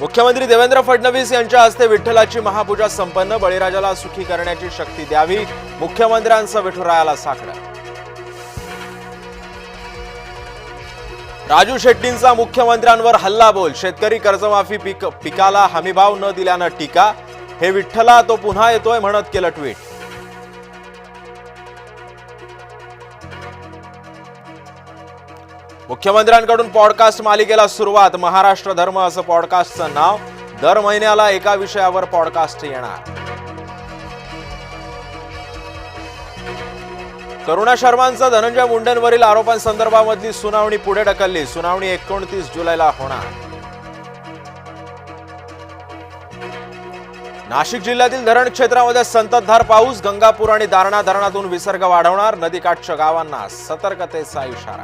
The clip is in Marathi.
मुख्यमंत्री देवेंद्र फडणवीस यांच्या हस्ते विठ्ठलाची महापूजा संपन्न. बळीराजाला सुखी करण्याची शक्ती द्यावी. मुख्यमंत्र्यांचं विठुरायाला साकडं. राजू शेट्टींचा मुख्यमंत्र्यांवर हल्ला बोल. शेतकरी कर्जमाफी पिक पिकाला हमीभाव न दिल्यानं टीका. हे विठ्ठला तो पुन्हा येतोय म्हणत केलं ट्विट. मुख्यमंत्र्यांकडून पॉडकास्ट मालिकेला सुरुवात. महाराष्ट्र धर्म असं पॉडकास्टचं नाव. दर महिन्याला एका विषयावर पॉडकास्ट येणार. करुणा शर्मांचा धनंजय मुंडेंवरील आरोपांसंदर्भामधली सुनावणी पुढे ढकलली. सुनावणी एकोणतीस जुलैला होणार. नाशिक जिल्ह्यातील धरण क्षेत्रामध्ये संततधार पाऊस गंगापूर आणि दारणा धरणातून विसर्ग वाढवणार नदीकाठच्या गावांना सतर्कतेचा इशारा.